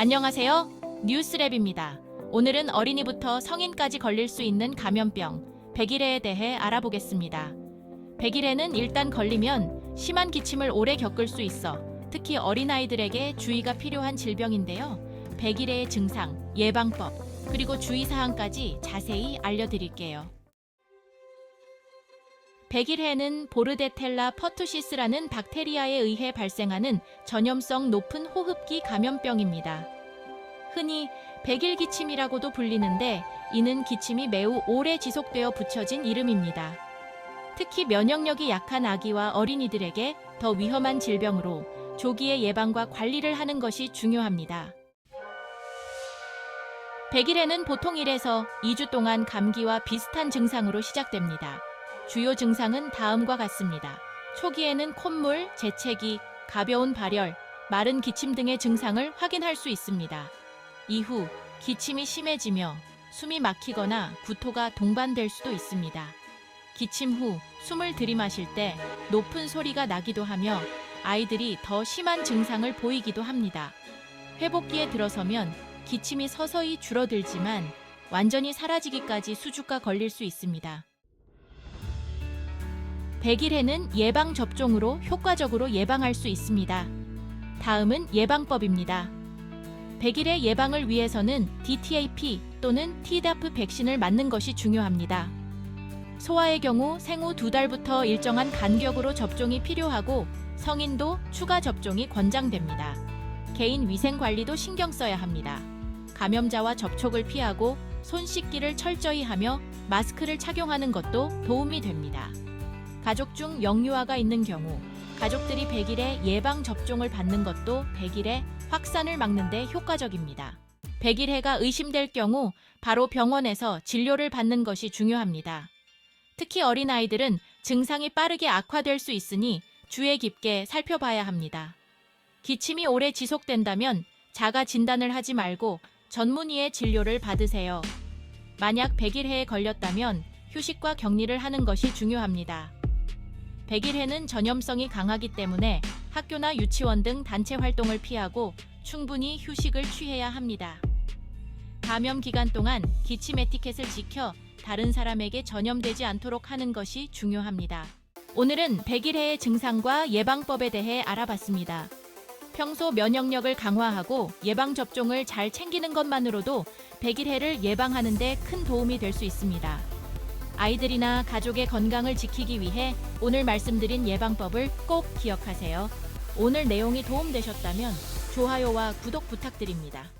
안녕하세요. 뉴스랩입니다. 오늘은 어린이부터 성인까지 걸릴 수 있는 감염병, 백일해에 대해 알아보겠습니다. 백일해는 일단 걸리면 심한 기침을 오래 겪을 수 있어 특히 어린아이들에게 주의가 필요한 질병인데요. 백일해의 증상, 예방법, 그리고 주의사항까지 자세히 알려드릴게요. 백일해는 보르데텔라 퍼투시스라는 박테리아에 의해 발생하는 전염성 높은 호흡기 감염병입니다. 흔히 백일 기침이라고도 불리는데 이는 기침이 매우 오래 지속되어 붙여진 이름입니다. 특히 면역력이 약한 아기와 어린이들에게 더 위험한 질병으로 조기의 예방과 관리를 하는 것이 중요합니다. 백일에는 보통 1에서 2주 동안 감기와 비슷한 증상으로 시작됩니다. 주요 증상은 다음과 같습니다. 초기에는 콧물, 재채기, 가벼운 발열, 마른 기침 등의 증상을 확인할 수 있습니다. 이후 기침이 심해지며 숨이 막히거나 구토가 동반될 수도 있습니다. 기침 후 숨을 들이마실 때 높은 소리가 나기도 하며 아이들이 더 심한 증상을 보이기도 합니다. 회복기에 들어서면 기침이 서서히 줄어들지만 완전히 사라지기까지 수주가 걸릴 수 있습니다. 백일해는 예방 접종으로 효과적으로 예방할 수 있습니다. 다음은 예방법입니다. 백일해 예방을 위해서는 DTAP 또는 Tdap 백신을 맞는 것이 중요합니다. 소아의 경우 생후 두 달부터 일정한 간격으로 접종이 필요하고 성인도 추가 접종이 권장됩니다. 개인 위생 관리도 신경 써야 합니다. 감염자와 접촉을 피하고 손 씻기를 철저히 하며 마스크를 착용하는 것도 도움이 됩니다. 가족 중 영유아가 있는 경우 가족들이 100일에 예방 접종을 받는 것도 100일에 확산을 막는 데 효과적입니다. 100일 해가 의심될 경우 바로 병원에서 진료를 받는 것이 중요합니다. 특히 어린아이들은 증상이 빠르게 악화될 수 있으니 주의 깊게 살펴봐야 합니다. 기침이 오래 지속된다면 자가 진단을 하지 말고 전문의의 진료를 받으세요. 만약 100일 해에 걸렸다면 휴식과 격리를 하는 것이 중요합니다. 백일해는 전염성이 강하기 때문에 학교나 유치원 등 단체 활동을 피하고 충분히 휴식을 취해야 합니다. 감염 기간 동안 기침 에티켓을 지켜 다른 사람에게 전염되지 않도록 하는 것이 중요합니다. 오늘은 백일해의 증상과 예방법에 대해 알아봤습니다. 평소 면역력을 강화하고 예방 접종을 잘 챙기는 것만으로도 백일해를 예방하는 데 큰 도움이 될 수 있습니다. 아이들이나 가족의 건강을 지키기 위해 오늘 말씀드린 예방법을 꼭 기억하세요. 오늘 내용이 도움되셨다면 좋아요와 구독 부탁드립니다.